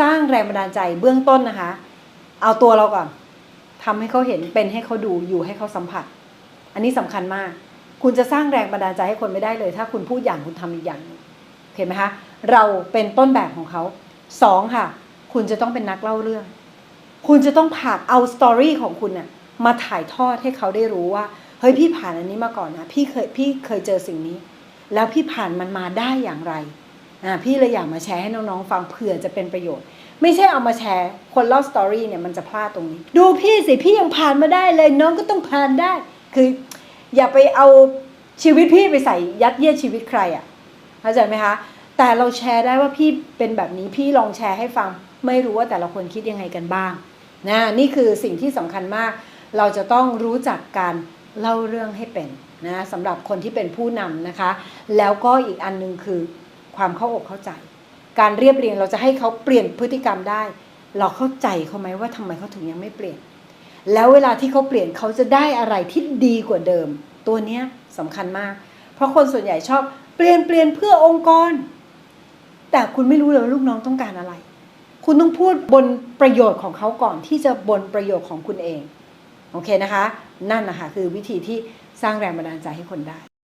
สร้างแรงบันดาลใจเบื้องต้นนะคะ เอาตัวเราก่อนทำให้เขาเห็นเป็นให้เขาดูอยู่ให้เขาสัมผัส อันนี้สำคัญมาก คุณจะสร้างแรงบันดาลใจให้คนไม่ได้เลย ถ้าคุณพูดอย่างคุณทำอีกอย่างเห็นไหมคะเราเป็นต้นแบบของเขาสองค่ะ คุณจะต้องเป็นนักเล่าเรื่อง คุณจะต้องผ่านเอาสตอรี่ของคุณน่ะมาถ่ายทอดให้เขาได้รู้ว่าเฮ้ยพี่ผ่านอันนี้มาก่อนนะพี่เคยพี่เคยเจอสิ่งนี้ แล้วพี่ผ่านมันมาได้อย่างไร พี่เลยอยากมาแชร์ให้น้องๆฟังเผื่อจะเป็นประโยชน์ ไม่ใช่เอามาแชร์ คนเล่าสตอรี่เนี่ยมันจะพลาดตรงนี้ ดูพี่สิพี่ยังผ่านมาได้เลย น้องก็ต้องผ่านได้ คืออย่าไปเอาชีวิตพี่ไปใส่ยัดเยียดชีวิตใครอะ่ะเข้าใจไหมคะ แต่เราแชร์ได้ว่าพี่เป็นแบบนี้พี่ลองแชร์ให้ฟัง ไม่รู้ว่าแต่ละคนคิดยังไงกันบ้างนะนี่คือสิ่งที่สำคัญมาก เราจะต้องรู้จักการเล่าเรื่องให้เป็นนะสำหรับคนที่เป็นผู้นำนะคะ แล้วก็อีกอันหนึงคือ ความเข้าอกเข้าใจ การเรียบเรียงเราจะให้เขาเปลี่ยนพฤติกรรมได้ เราเข้าใจเขาไหมว่าทำไมเขาถึงยังไม่เปลี่ยน แล้วเวลาที่เขาเปลี่ยนเขาจะได้อะไรที่ดีกว่าเดิม ตัวเนี้ยสำคัญมาก เพราะคนส่วนใหญ่ชอบเปลี่ยนเปลี่ยนเพื่อองค์กร แต่คุณไม่รู้เลยว่าลูกน้องต้องการอะไร คุณต้องพูดบนประโยชน์ของเขาก่อนที่จะบนประโยชน์ของคุณเอง โอเคนะคะ นั่นนะคะคือวิธีที่สร้างแรงบันดาลใจให้คนได้